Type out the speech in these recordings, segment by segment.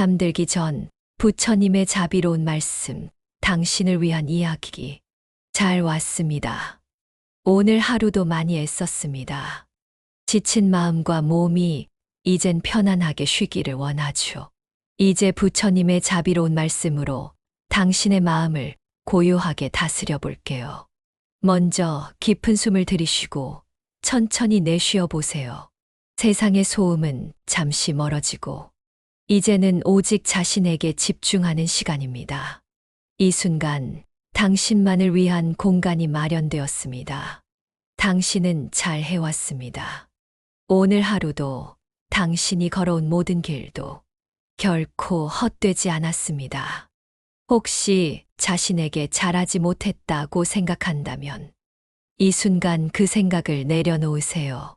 잠들기 전 부처님의 자비로운 말씀, 당신을 위한 이야기. 잘 왔습니다. 오늘 하루도 많이 애썼습니다. 지친 마음과 몸이 이젠 편안하게 쉬기를 원하죠. 이제 부처님의 자비로운 말씀으로 당신의 마음을 고요하게 다스려 볼게요. 먼저 깊은 숨을 들이쉬고 천천히 내쉬어 보세요. 세상의 소음은 잠시 멀어지고 이제는 오직 자신에게 집중하는 시간입니다. 이 순간 당신만을 위한 공간이 마련되었습니다. 당신은 잘 해왔습니다. 오늘 하루도 당신이 걸어온 모든 길도 결코 헛되지 않았습니다. 혹시 자신에게 잘하지 못했다고 생각한다면 이 순간 그 생각을 내려놓으세요.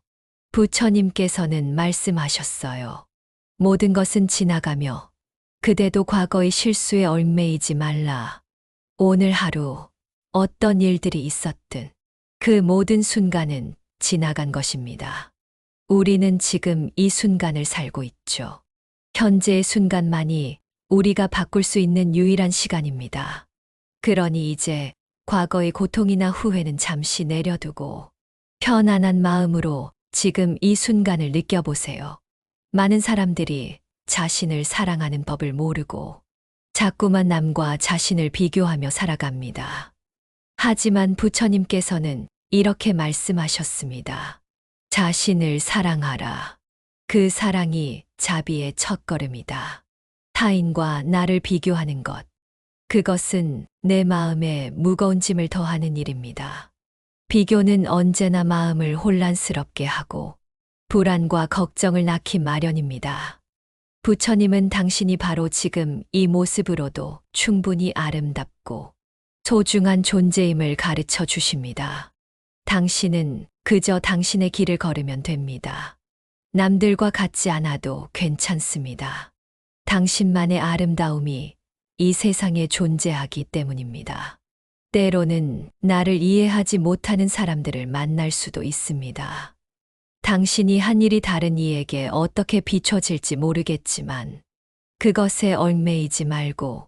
부처님께서는 말씀하셨어요. 모든 것은 지나가며 그대도 과거의 실수에 얽매이지 말라. 오늘 하루 어떤 일들이 있었든 그 모든 순간은 지나간 것입니다. 우리는 지금 이 순간을 살고 있죠. 현재의 순간만이 우리가 바꿀 수 있는 유일한 시간입니다. 그러니 이제 과거의 고통이나 후회는 잠시 내려두고 편안한 마음으로 지금 이 순간을 느껴보세요. 많은 사람들이 자신을 사랑하는 법을 모르고 자꾸만 남과 자신을 비교하며 살아갑니다. 하지만 부처님께서는 이렇게 말씀하셨습니다. 자신을 사랑하라. 그 사랑이 자비의 첫걸음이다. 타인과 나를 비교하는 것. 그것은 내 마음에 무거운 짐을 더하는 일입니다. 비교는 언제나 마음을 혼란스럽게 하고 불안과 걱정을 낳기 마련입니다. 부처님은 당신이 바로 지금 이 모습으로도 충분히 아름답고 소중한 존재임을 가르쳐 주십니다. 당신은 그저 당신의 길을 걸으면 됩니다. 남들과 같지 않아도 괜찮습니다. 당신만의 아름다움이 이 세상에 존재하기 때문입니다. 때로는 나를 이해하지 못하는 사람들을 만날 수도 있습니다. 당신이 한 일이 다른 이에게 어떻게 비춰질지 모르겠지만 그것에 얽매이지 말고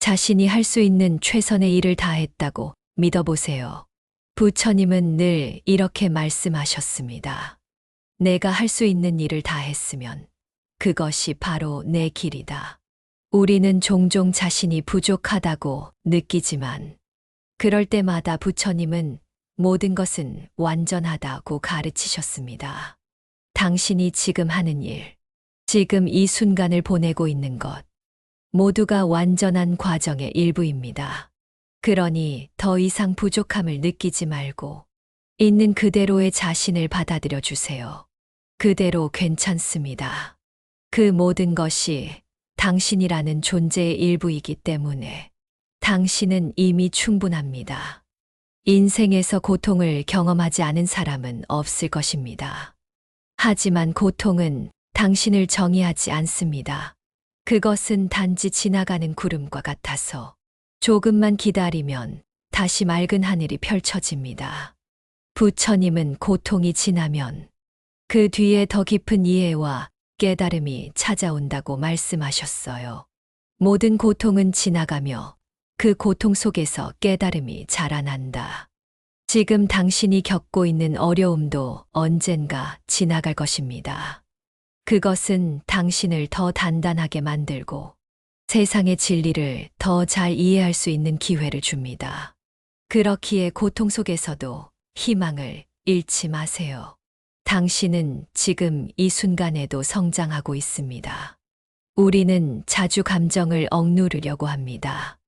자신이 할 수 있는 최선의 일을 다했다고 믿어보세요. 부처님은 늘 이렇게 말씀하셨습니다. 내가 할 수 있는 일을 다했으면 그것이 바로 내 길이다. 우리는 종종 자신이 부족하다고 느끼지만 그럴 때마다 부처님은 모든 것은 완전하다고 가르치셨습니다. 당신이 지금 하는 일, 지금 이 순간을 보내고 있는 것, 모두가 완전한 과정의 일부입니다. 그러니 더 이상 부족함을 느끼지 말고 있는 그대로의 자신을 받아들여 주세요. 그대로 괜찮습니다. 그 모든 것이 당신이라는 존재의 일부이기 때문에 당신은 이미 충분합니다. 인생에서 고통을 경험하지 않은 사람은 없을 것입니다. 하지만 고통은 당신을 정의하지 않습니다. 그것은 단지 지나가는 구름과 같아서 조금만 기다리면 다시 맑은 하늘이 펼쳐집니다. 부처님은 고통이 지나면 그 뒤에 더 깊은 이해와 깨달음이 찾아온다고 말씀하셨어요. 모든 고통은 지나가며 그 고통 속에서 깨달음이 자라난다. 지금 당신이 겪고 있는 어려움도 언젠가 지나갈 것입니다. 그것은 당신을 더 단단하게 만들고 세상의 진리를 더 잘 이해할 수 있는 기회를 줍니다. 그렇기에 고통 속에서도 희망을 잃지 마세요. 당신은 지금 이 순간에도 성장하고 있습니다. 우리는 자주 감정을 억누르려고 합니다.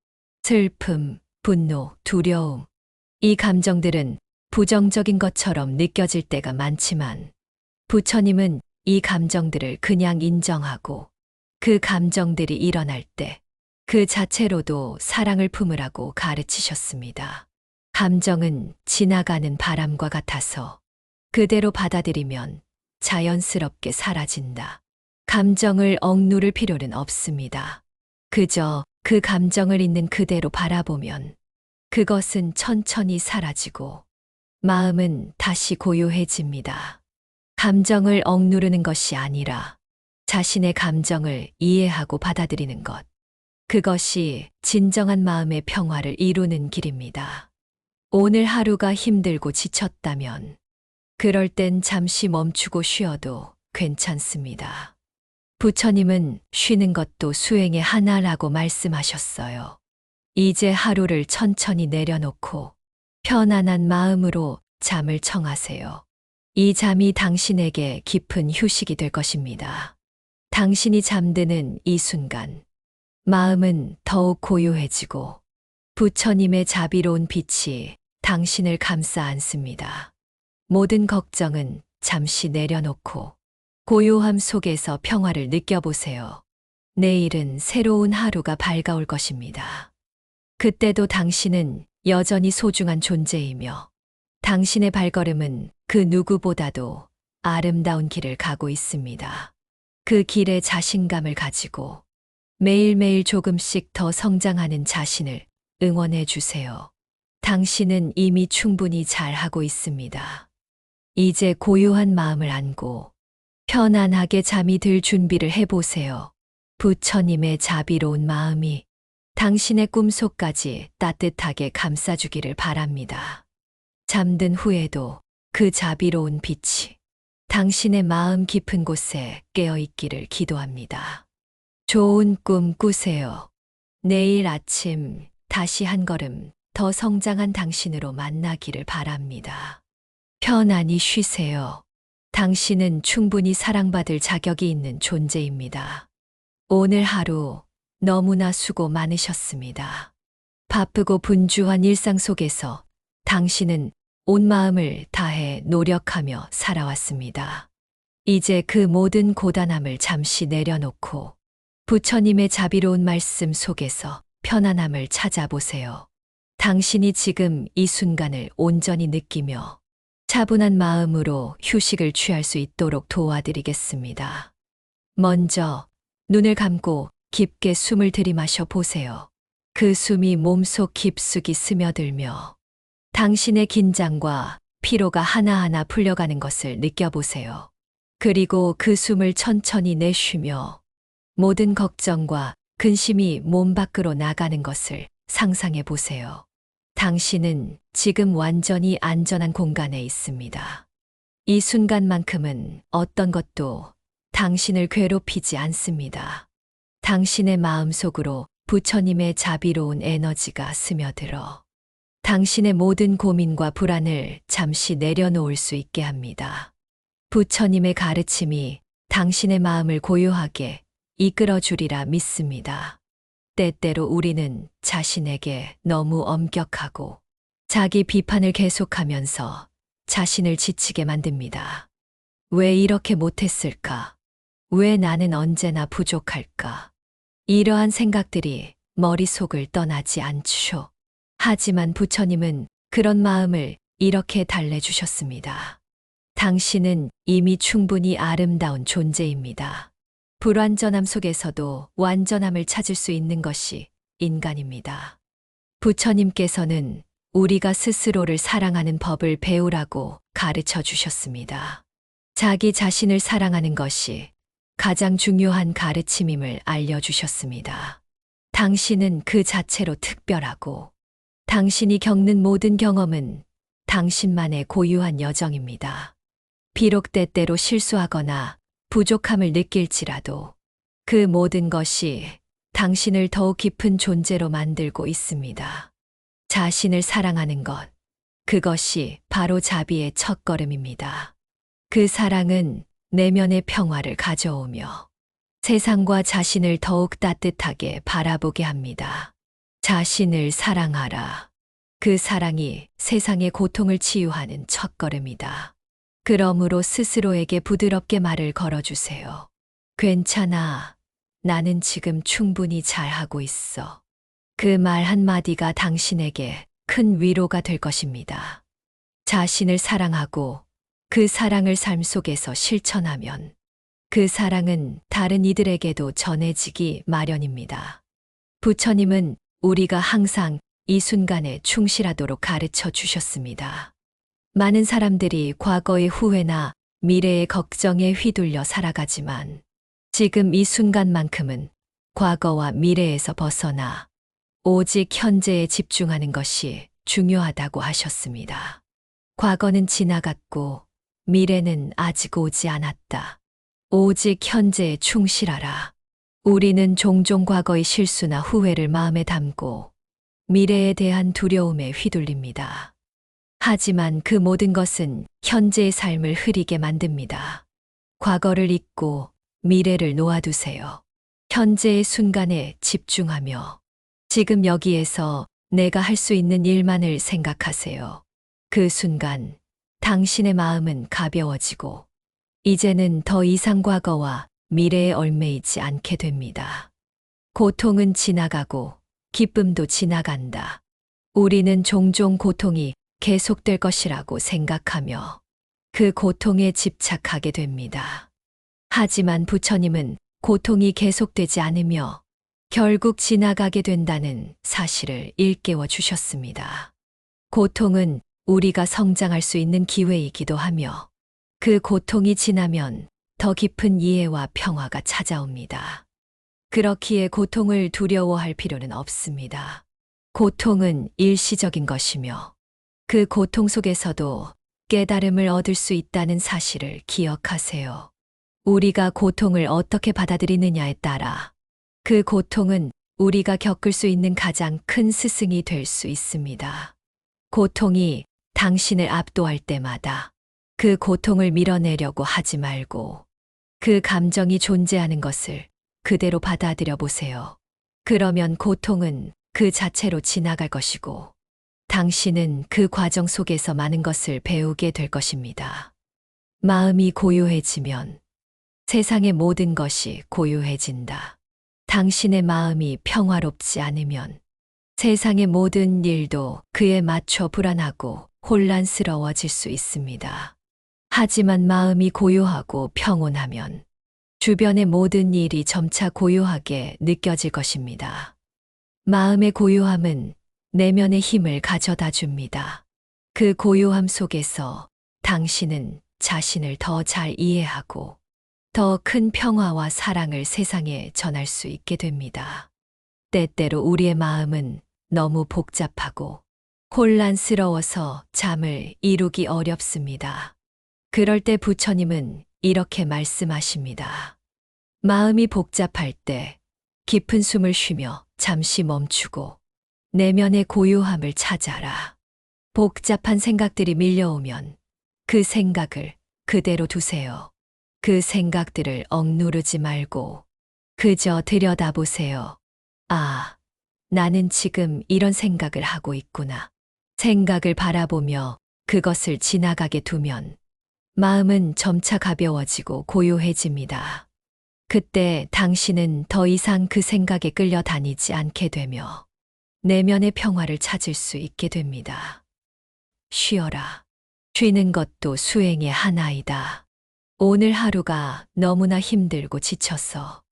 슬픔, 분노, 두려움. 이 감정들은 부정적인 것처럼 느껴질 때가 많지만 부처님은 이 감정들을 그냥 인정하고 그 감정들이 일어날 때 그 자체로도 사랑을 품으라고 가르치셨습니다. 감정은 지나가는 바람과 같아서 그대로 받아들이면 자연스럽게 사라진다. 감정을 억누를 필요는 없습니다. 그저 그 감정을 있는 그대로 바라보면 그것은 천천히 사라지고 마음은 다시 고요해집니다. 감정을 억누르는 것이 아니라 자신의 감정을 이해하고 받아들이는 것. 그것이 진정한 마음의 평화를 이루는 길입니다. 오늘 하루가 힘들고 지쳤다면, 그럴 땐 잠시 멈추고 쉬어도 괜찮습니다. 부처님은 쉬는 것도 수행의 하나라고 말씀하셨어요. 이제 하루를 천천히 내려놓고 편안한 마음으로 잠을 청하세요. 이 잠이 당신에게 깊은 휴식이 될 것입니다. 당신이 잠드는 이 순간, 마음은 더욱 고요해지고 부처님의 자비로운 빛이 당신을 감싸 안습니다. 모든 걱정은 잠시 내려놓고 고요함 속에서 평화를 느껴보세요. 내일은 새로운 하루가 밝아올 것입니다. 그때도 당신은 여전히 소중한 존재이며 당신의 발걸음은 그 누구보다도 아름다운 길을 가고 있습니다. 그 길에 자신감을 가지고 매일매일 조금씩 더 성장하는 자신을 응원해 주세요. 당신은 이미 충분히 잘하고 있습니다. 이제 고요한 마음을 안고 편안하게 잠이 들 준비를 해보세요. 부처님의 자비로운 마음이 당신의 꿈속까지 따뜻하게 감싸주기를 바랍니다. 잠든 후에도 그 자비로운 빛이 당신의 마음 깊은 곳에 깨어있기를 기도합니다. 좋은 꿈 꾸세요. 내일 아침 다시 한 걸음 더 성장한 당신으로 만나기를 바랍니다. 편안히 쉬세요. 당신은 충분히 사랑받을 자격이 있는 존재입니다. 오늘 하루 너무나 수고 많으셨습니다. 바쁘고 분주한 일상 속에서 당신은 온 마음을 다해 노력하며 살아왔습니다. 이제 그 모든 고단함을 잠시 내려놓고 부처님의 자비로운 말씀 속에서 편안함을 찾아보세요. 당신이 지금 이 순간을 온전히 느끼며 차분한 마음으로 휴식을 취할 수 있도록 도와드리겠습니다. 먼저 눈을 감고 깊게 숨을 들이마셔 보세요. 그 숨이 몸속 깊숙이 스며들며 당신의 긴장과 피로가 하나하나 풀려가는 것을 느껴보세요. 그리고 그 숨을 천천히 내쉬며 모든 걱정과 근심이 몸 밖으로 나가는 것을 상상해 보세요. 당신은 지금 완전히 안전한 공간에 있습니다. 이 순간만큼은 어떤 것도 당신을 괴롭히지 않습니다. 당신의 마음 속으로 부처님의 자비로운 에너지가 스며들어 당신의 모든 고민과 불안을 잠시 내려놓을 수 있게 합니다. 부처님의 가르침이 당신의 마음을 고요하게 이끌어 주리라 믿습니다. 때때로 우리는 자신에게 너무 엄격하고 자기 비판을 계속하면서 자신을 지치게 만듭니다. 왜 이렇게 못했을까? 왜 나는 언제나 부족할까? 이러한 생각들이 머릿속을 떠나지 않죠. 하지만 부처님은 그런 마음을 이렇게 달래주셨습니다. 당신은 이미 충분히 아름다운 존재입니다. 불완전함 속에서도 완전함을 찾을 수 있는 것이 인간입니다. 부처님께서는 우리가 스스로를 사랑하는 법을 배우라고 가르쳐 주셨습니다. 자기 자신을 사랑하는 것이 가장 중요한 가르침임을 알려주셨습니다. 당신은 그 자체로 특별하고 당신이 겪는 모든 경험은 당신만의 고유한 여정입니다. 비록 때때로 실수하거나 부족함을 느낄지라도 그 모든 것이 당신을 더욱 깊은 존재로 만들고 있습니다. 자신을 사랑하는 것, 그것이 바로 자비의 첫걸음입니다. 그 사랑은 내면의 평화를 가져오며 세상과 자신을 더욱 따뜻하게 바라보게 합니다. 자신을 사랑하라. 그 사랑이 세상의 고통을 치유하는 첫걸음이다. 그러므로 스스로에게 부드럽게 말을 걸어주세요. 괜찮아. 나는 지금 충분히 잘하고 있어. 그 말 한마디가 당신에게 큰 위로가 될 것입니다. 자신을 사랑하고 그 사랑을 삶 속에서 실천하면 그 사랑은 다른 이들에게도 전해지기 마련입니다. 부처님은 우리가 항상 이 순간에 충실하도록 가르쳐 주셨습니다. 많은 사람들이 과거의 후회나 미래의 걱정에 휘둘려 살아가지만 지금 이 순간만큼은 과거와 미래에서 벗어나 오직 현재에 집중하는 것이 중요하다고 하셨습니다. 과거는 지나갔고 미래는 아직 오지 않았다. 오직 현재에 충실하라. 우리는 종종 과거의 실수나 후회를 마음에 담고 미래에 대한 두려움에 휘둘립니다. 하지만 그 모든 것은 현재의 삶을 흐리게 만듭니다. 과거를 잊고 미래를 놓아두세요. 현재의 순간에 집중하며 지금 여기에서 내가 할 수 있는 일만을 생각하세요. 그 순간 당신의 마음은 가벼워지고 이제는 더 이상 과거와 미래에 얽매이지 않게 됩니다. 고통은 지나가고 기쁨도 지나간다. 우리는 종종 고통이 계속될 것이라고 생각하며 그 고통에 집착하게 됩니다. 하지만 부처님은 고통이 계속되지 않으며 결국 지나가게 된다는 사실을 일깨워 주셨습니다. 고통은 우리가 성장할 수 있는 기회이기도 하며 그 고통이 지나면 더 깊은 이해와 평화가 찾아옵니다. 그렇기에 고통을 두려워할 필요는 없습니다. 고통은 일시적인 것이며 그 고통 속에서도 깨달음을 얻을 수 있다는 사실을 기억하세요. 우리가 고통을 어떻게 받아들이느냐에 따라 그 고통은 우리가 겪을 수 있는 가장 큰 스승이 될 수 있습니다. 고통이 당신을 압도할 때마다 그 고통을 밀어내려고 하지 말고 그 감정이 존재하는 것을 그대로 받아들여 보세요. 그러면 고통은 그 자체로 지나갈 것이고 당신은 그 과정 속에서 많은 것을 배우게 될 것입니다. 마음이 고요해지면 세상의 모든 것이 고요해진다. 당신의 마음이 평화롭지 않으면 세상의 모든 일도 그에 맞춰 불안하고 혼란스러워질 수 있습니다. 하지만 마음이 고요하고 평온하면 주변의 모든 일이 점차 고요하게 느껴질 것입니다. 마음의 고요함은 내면의 힘을 가져다 줍니다. 그 고요함 속에서 당신은 자신을 더 잘 이해하고 더 큰 평화와 사랑을 세상에 전할 수 있게 됩니다. 때때로 우리의 마음은 너무 복잡하고 혼란스러워서 잠을 이루기 어렵습니다. 그럴 때 부처님은 이렇게 말씀하십니다. 마음이 복잡할 때 깊은 숨을 쉬며 잠시 멈추고 내면의 고요함을 찾아라. 복잡한 생각들이 밀려오면 그 생각을 그대로 두세요. 그 생각들을 억누르지 말고 그저 들여다보세요. 아, 나는 지금 이런 생각을 하고 있구나. 생각을 바라보며 그것을 지나가게 두면 마음은 점차 가벼워지고 고요해집니다. 그때 당신은 더 이상 그 생각에 끌려 다니지 않게 되며 내면의 평화를 찾을 수 있게 됩니다. 쉬어라. 쉬는 것도 수행의 하나이다. 오늘 하루가 너무나 힘들고 지쳐서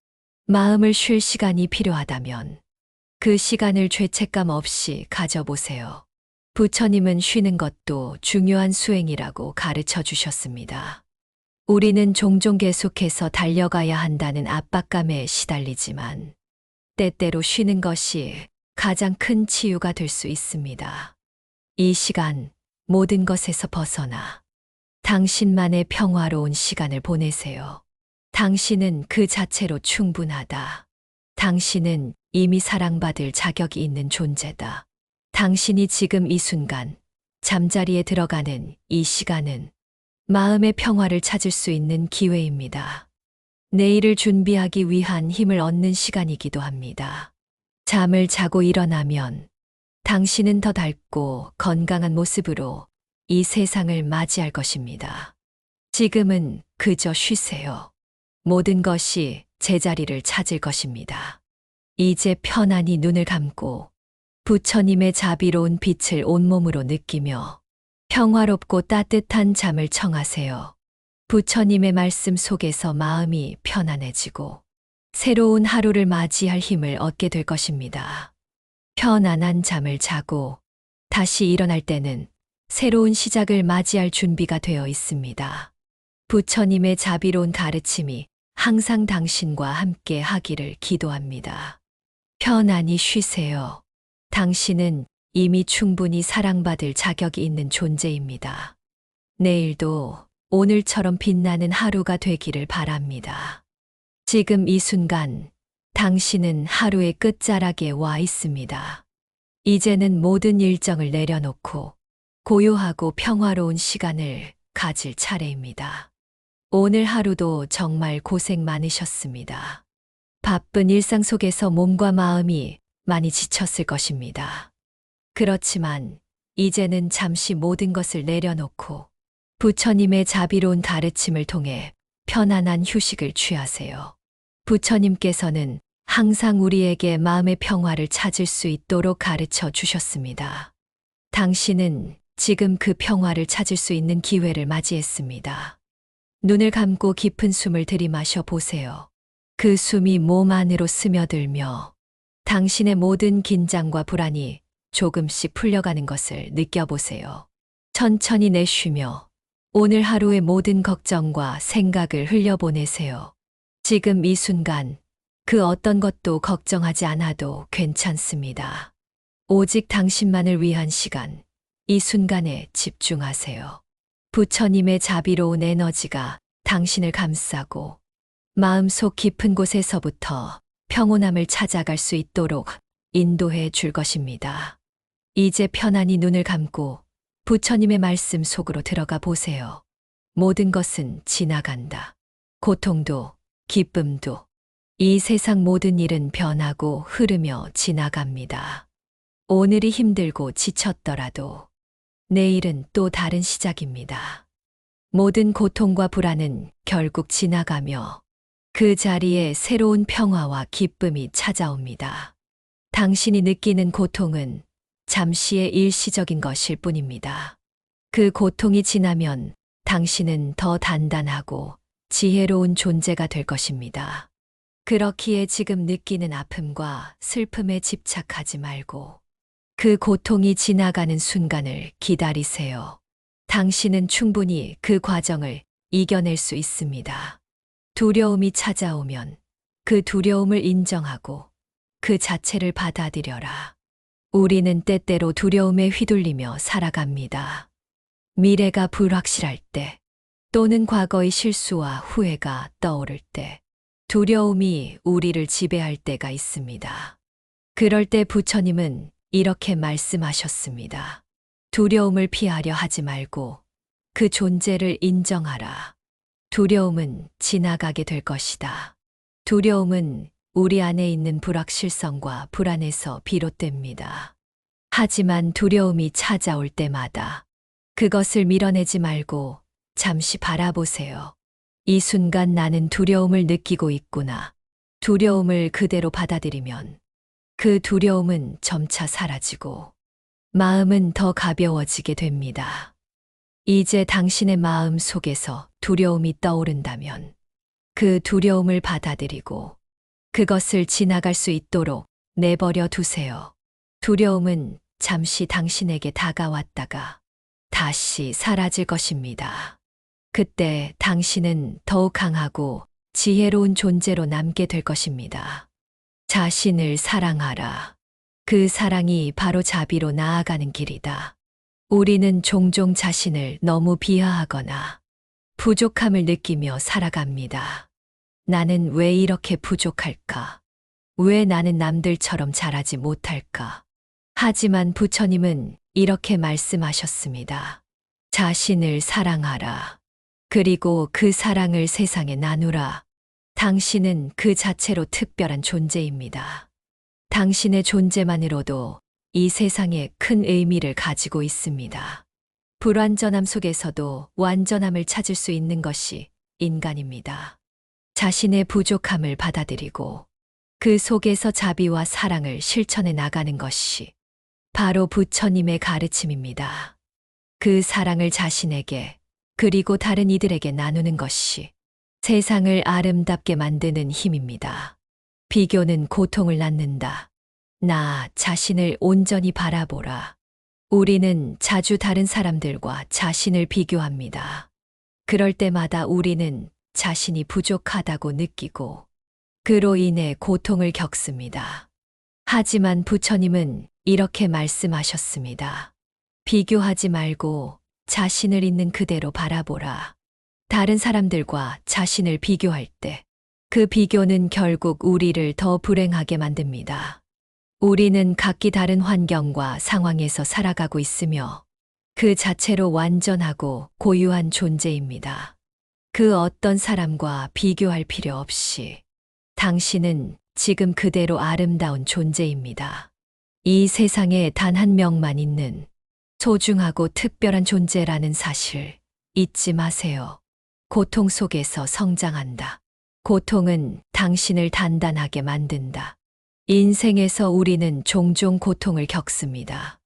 마음을 쉴 시간이 필요하다면 그 시간을 죄책감 없이 가져보세요. 부처님은 쉬는 것도 중요한 수행이라고 가르쳐 주셨습니다. 우리는 종종 계속해서 달려가야 한다는 압박감에 시달리지만 때때로 쉬는 것이 가장 큰 치유가 될 수 있습니다. 이 시간 모든 것에서 벗어나 당신만의 평화로운 시간을 보내세요. 당신은 그 자체로 충분하다. 당신은 이미 사랑받을 자격이 있는 존재다. 당신이 지금 이 순간 잠자리에 들어가는 이 시간은 마음의 평화를 찾을 수 있는 기회입니다. 내일을 준비하기 위한 힘을 얻는 시간이기도 합니다. 잠을 자고 일어나면 당신은 더 밝고 건강한 모습으로 이 세상을 맞이할 것입니다. 지금은 그저 쉬세요. 모든 것이 제자리를 찾을 것입니다. 이제 편안히 눈을 감고 부처님의 자비로운 빛을 온몸으로 느끼며 평화롭고 따뜻한 잠을 청하세요. 부처님의 말씀 속에서 마음이 편안해지고 새로운 하루를 맞이할 힘을 얻게 될 것입니다. 편안한 잠을 자고 다시 일어날 때는 새로운 시작을 맞이할 준비가 되어 있습니다. 부처님의 자비로운 가르침이 항상 당신과 함께 하기를 기도합니다. 편안히 쉬세요. 당신은 이미 충분히 사랑받을 자격이 있는 존재입니다. 내일도 오늘처럼 빛나는 하루가 되기를 바랍니다. 지금 이 순간 당신은 하루의 끝자락에 와 있습니다. 이제는 모든 일정을 내려놓고 고요하고 평화로운 시간을 가질 차례입니다. 오늘 하루도 정말 고생 많으셨습니다. 바쁜 일상 속에서 몸과 마음이 많이 지쳤을 것입니다. 그렇지만 이제는 잠시 모든 것을 내려놓고 부처님의 자비로운 가르침을 통해 편안한 휴식을 취하세요. 부처님께서는 항상 우리에게 마음의 평화를 찾을 수 있도록 가르쳐 주셨습니다. 당신은 지금 그 평화를 찾을 수 있는 기회를 맞이했습니다. 눈을 감고 깊은 숨을 들이마셔 보세요. 그 숨이 몸 안으로 스며들며 당신의 모든 긴장과 불안이 조금씩 풀려가는 것을 느껴보세요. 천천히 내쉬며 오늘 하루의 모든 걱정과 생각을 흘려보내세요. 지금 이 순간 그 어떤 것도 걱정하지 않아도 괜찮습니다. 오직 당신만을 위한 시간, 이 순간에 집중하세요. 부처님의 자비로운 에너지가 당신을 감싸고 마음속 깊은 곳에서부터 평온함을 찾아갈 수 있도록 인도해 줄 것입니다. 이제 편안히 눈을 감고 부처님의 말씀 속으로 들어가 보세요. 모든 것은 지나간다. 고통도, 기쁨도, 이 세상 모든 일은 변하고 흐르며 지나갑니다. 오늘이 힘들고 지쳤더라도 내일은 또 다른 시작입니다. 모든 고통과 불안은 결국 지나가며 그 자리에 새로운 평화와 기쁨이 찾아옵니다. 당신이 느끼는 고통은 잠시의 일시적인 것일 뿐입니다. 그 고통이 지나면 당신은 더 단단하고 지혜로운 존재가 될 것입니다. 그렇기에 지금 느끼는 아픔과 슬픔에 집착하지 말고 그 고통이 지나가는 순간을 기다리세요. 당신은 충분히 그 과정을 이겨낼 수 있습니다. 두려움이 찾아오면 그 두려움을 인정하고 그 자체를 받아들여라. 우리는 때때로 두려움에 휘둘리며 살아갑니다. 미래가 불확실할 때 또는 과거의 실수와 후회가 떠오를 때 두려움이 우리를 지배할 때가 있습니다. 그럴 때 부처님은 이렇게 말씀하셨습니다. 두려움을 피하려 하지 말고 그 존재를 인정하라. 두려움은 지나가게 될 것이다. 두려움은 우리 안에 있는 불확실성과 불안에서 비롯됩니다. 하지만 두려움이 찾아올 때마다 그것을 밀어내지 말고 잠시 바라보세요. 이 순간 나는 두려움을 느끼고 있구나. 두려움을 그대로 받아들이면 그 두려움은 점차 사라지고 마음은 더 가벼워지게 됩니다. 이제 당신의 마음 속에서 두려움이 떠오른다면 그 두려움을 받아들이고 그것을 지나갈 수 있도록 내버려 두세요. 두려움은 잠시 당신에게 다가왔다가 다시 사라질 것입니다. 그때 당신은 더욱 강하고 지혜로운 존재로 남게 될 것입니다. 자신을 사랑하라. 그 사랑이 바로 자비로 나아가는 길이다. 우리는 종종 자신을 너무 비하하거나 부족함을 느끼며 살아갑니다. 나는 왜 이렇게 부족할까? 왜 나는 남들처럼 잘하지 못할까? 하지만 부처님은 이렇게 말씀하셨습니다. 자신을 사랑하라. 그리고 그 사랑을 세상에 나누라. 당신은 그 자체로 특별한 존재입니다. 당신의 존재만으로도 이 세상에 큰 의미를 가지고 있습니다. 불완전함 속에서도 완전함을 찾을 수 있는 것이 인간입니다. 자신의 부족함을 받아들이고 그 속에서 자비와 사랑을 실천해 나가는 것이 바로 부처님의 가르침입니다. 그 사랑을 자신에게 그리고 다른 이들에게 나누는 것이 세상을 아름답게 만드는 힘입니다. 비교는 고통을 낳는다. 나 자신을 온전히 바라보라. 우리는 자주 다른 사람들과 자신을 비교합니다. 그럴 때마다 우리는 자신이 부족하다고 느끼고 그로 인해 고통을 겪습니다. 하지만 부처님은 이렇게 말씀하셨습니다. 비교하지 말고 자신을 있는 그대로 바라보라. 다른 사람들과 자신을 비교할 때 그 비교는 결국 우리를 더 불행하게 만듭니다. 우리는 각기 다른 환경과 상황에서 살아가고 있으며 그 자체로 완전하고 고유한 존재입니다. 그 어떤 사람과 비교할 필요 없이 당신은 지금 그대로 아름다운 존재입니다. 이 세상에 단 한 명만 있는 소중하고 특별한 존재라는 사실 잊지 마세요. 고통 속에서 성장한다. 고통은 당신을 단단하게 만든다. 인생에서 우리는 종종 고통을 겪습니다.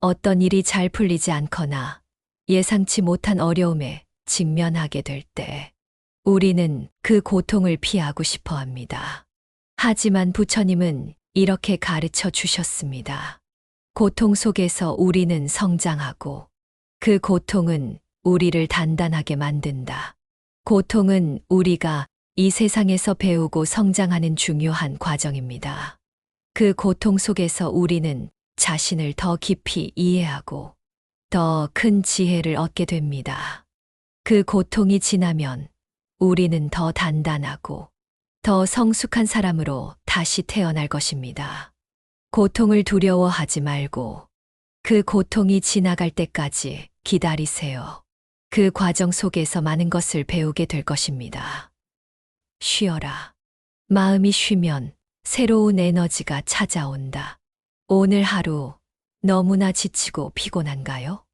어떤 일이 잘 풀리지 않거나 예상치 못한 어려움에 직면하게 될 때 우리는 그 고통을 피하고 싶어 합니다. 하지만 부처님은 이렇게 가르쳐 주셨습니다. 고통 속에서 우리는 성장하고 그 고통은 우리를 단단하게 만든다. 고통은 우리가 이 세상에서 배우고 성장하는 중요한 과정입니다. 그 고통 속에서 우리는 자신을 더 깊이 이해하고 더 큰 지혜를 얻게 됩니다. 그 고통이 지나면 우리는 더 단단하고 더 성숙한 사람으로 다시 태어날 것입니다. 고통을 두려워하지 말고 그 고통이 지나갈 때까지 기다리세요. 그 과정 속에서 많은 것을 배우게 될 것입니다. 쉬어라. 마음이 쉬면 새로운 에너지가 찾아온다. 오늘 하루 너무나 지치고 피곤한가요?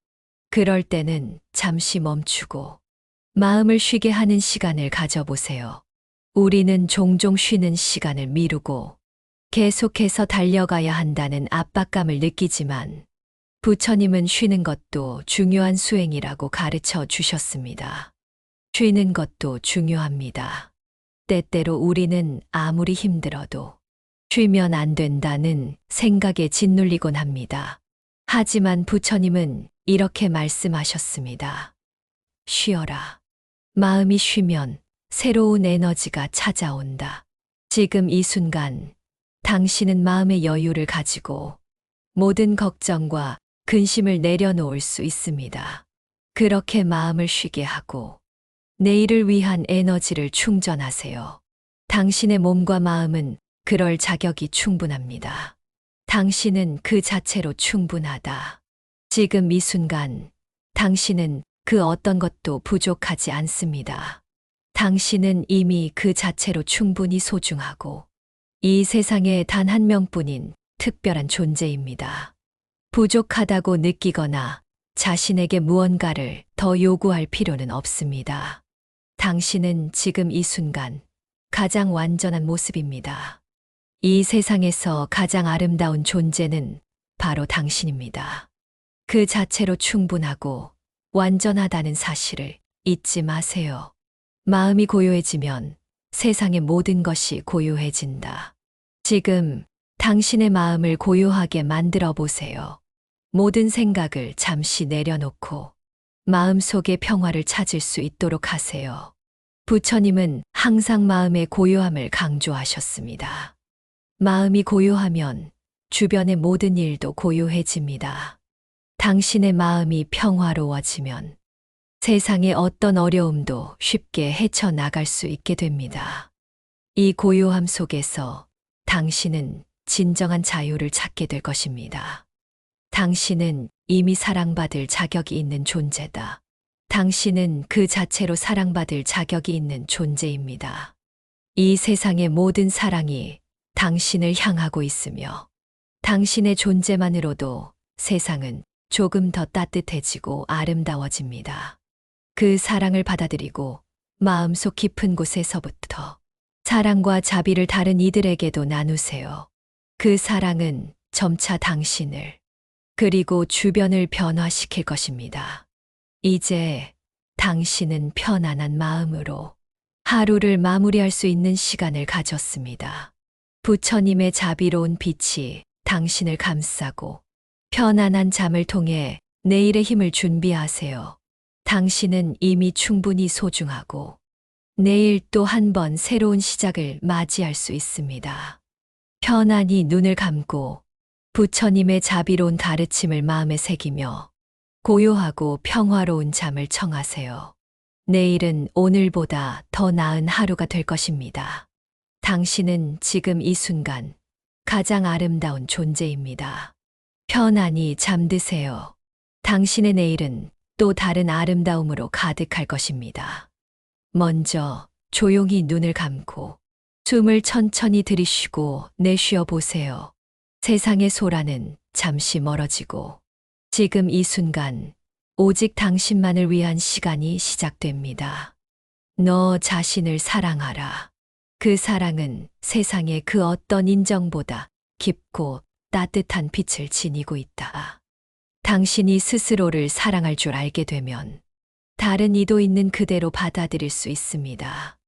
그럴 때는 잠시 멈추고 마음을 쉬게 하는 시간을 가져보세요. 우리는 종종 쉬는 시간을 미루고 계속해서 달려가야 한다는 압박감을 느끼지만 부처님은 쉬는 것도 중요한 수행이라고 가르쳐 주셨습니다. 쉬는 것도 중요합니다. 때때로 우리는 아무리 힘들어도 쉬면 안 된다는 생각에 짓눌리곤 합니다. 하지만 부처님은 이렇게 말씀하셨습니다. 쉬어라. 마음이 쉬면 새로운 에너지가 찾아온다. 지금 이 순간 당신은 마음의 여유를 가지고 모든 걱정과 근심을 내려놓을 수 있습니다. 그렇게 마음을 쉬게 하고 내일을 위한 에너지를 충전하세요. 당신의 몸과 마음은 그럴 자격이 충분합니다. 당신은 그 자체로 충분하다. 지금 이 순간 당신은 그 어떤 것도 부족하지 않습니다. 당신은 이미 그 자체로 충분히 소중하고 이 세상에 단 한 명뿐인 특별한 존재입니다. 부족하다고 느끼거나 자신에게 무언가를 더 요구할 필요는 없습니다. 당신은 지금 이 순간 가장 완전한 모습입니다. 이 세상에서 가장 아름다운 존재는 바로 당신입니다. 그 자체로 충분하고 완전하다는 사실을 잊지 마세요. 마음이 고요해지면 세상의 모든 것이 고요해진다. 지금 당신의 마음을 고요하게 만들어 보세요. 모든 생각을 잠시 내려놓고 마음 속의 평화를 찾을 수 있도록 하세요. 부처님은 항상 마음의 고요함을 강조하셨습니다. 마음이 고요하면 주변의 모든 일도 고요해집니다. 당신의 마음이 평화로워지면 세상의 어떤 어려움도 쉽게 헤쳐나갈 수 있게 됩니다. 이 고요함 속에서 당신은 진정한 자유를 찾게 될 것입니다. 당신은 이미 사랑받을 자격이 있는 존재다. 당신은 그 자체로 사랑받을 자격이 있는 존재입니다. 이 세상의 모든 사랑이 당신을 향하고 있으며 당신의 존재만으로도 세상은 조금 더 따뜻해지고 아름다워집니다. 그 사랑을 받아들이고 마음속 깊은 곳에서부터 사랑과 자비를 다른 이들에게도 나누세요. 그 사랑은 점차 당신을 그리고 주변을 변화시킬 것입니다. 이제 당신은 편안한 마음으로 하루를 마무리할 수 있는 시간을 가졌습니다. 부처님의 자비로운 빛이 당신을 감싸고 편안한 잠을 통해 내일의 힘을 준비하세요. 당신은 이미 충분히 소중하고 내일 또 한 번 새로운 시작을 맞이할 수 있습니다. 편안히 눈을 감고 부처님의 자비로운 가르침을 마음에 새기며 고요하고 평화로운 잠을 청하세요. 내일은 오늘보다 더 나은 하루가 될 것입니다. 당신은 지금 이 순간 가장 아름다운 존재입니다. 편안히 잠드세요. 당신의 내일은 또 다른 아름다움으로 가득할 것입니다. 먼저 조용히 눈을 감고 숨을 천천히 들이쉬고 내쉬어 보세요. 세상의 소라는 잠시 멀어지고 지금 이 순간 오직 당신만을 위한 시간이 시작됩니다. 너 자신을 사랑하라. 그 사랑은 세상의 그 어떤 인정보다 깊고 따뜻한 빛을 지니고 있다. 당신이 스스로를 사랑할 줄 알게 되면 다른 이도 있는 그대로 받아들일 수 있습니다.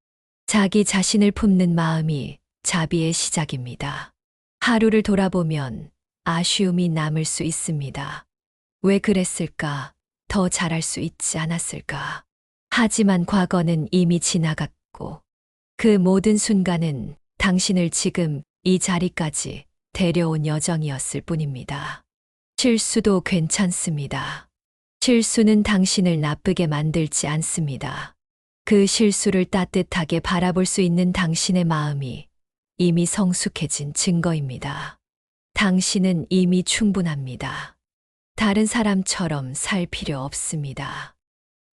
자기 자신을 품는 마음이 자비의 시작입니다. 하루를 돌아보면 아쉬움이 남을 수 있습니다. 왜 그랬을까? 더 잘할 수 있지 않았을까? 하지만 과거는 이미 지나갔고 그 모든 순간은 당신을 지금 이 자리까지 데려온 여정이었을 뿐입니다. 실수도 괜찮습니다. 실수는 당신을 나쁘게 만들지 않습니다. 그 실수를 따뜻하게 바라볼 수 있는 당신의 마음이 이미 성숙해진 증거입니다. 당신은 이미 충분합니다. 다른 사람처럼 살 필요 없습니다.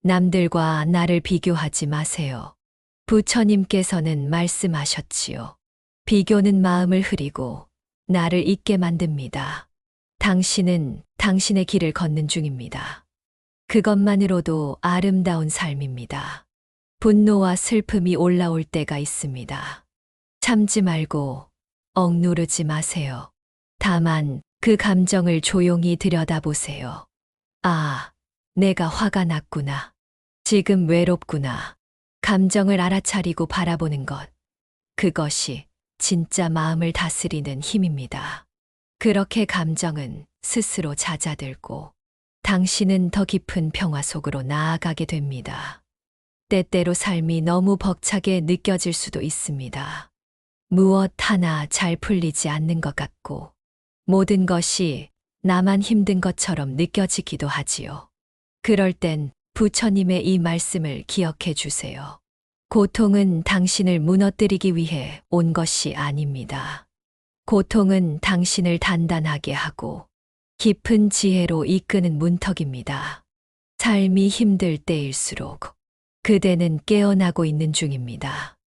남들과 나를 비교하지 마세요. 부처님께서는 말씀하셨지요. 비교는 마음을 흐리고 나를 잊게 만듭니다. 당신은 당신의 길을 걷는 중입니다. 그것만으로도 아름다운 삶입니다. 분노와 슬픔이 올라올 때가 있습니다. 참지 말고 억누르지 마세요. 다만 그 감정을 조용히 들여다보세요. 아, 내가 화가 났구나. 지금 외롭구나. 감정을 알아차리고 바라보는 것. 그것이 진짜 마음을 다스리는 힘입니다. 그렇게 감정은 스스로 잦아들고 당신은 더 깊은 평화 속으로 나아가게 됩니다. 때때로 삶이 너무 벅차게 느껴질 수도 있습니다. 무엇 하나 잘 풀리지 않는 것 같고 모든 것이 나만 힘든 것처럼 느껴지기도 하지요. 그럴 땐 부처님의 이 말씀을 기억해 주세요. 고통은 당신을 무너뜨리기 위해 온 것이 아닙니다. 고통은 당신을 단단하게 하고 깊은 지혜로 이끄는 문턱입니다. 삶이 힘들 때일수록 그대는 깨어나고 있는 중입니다.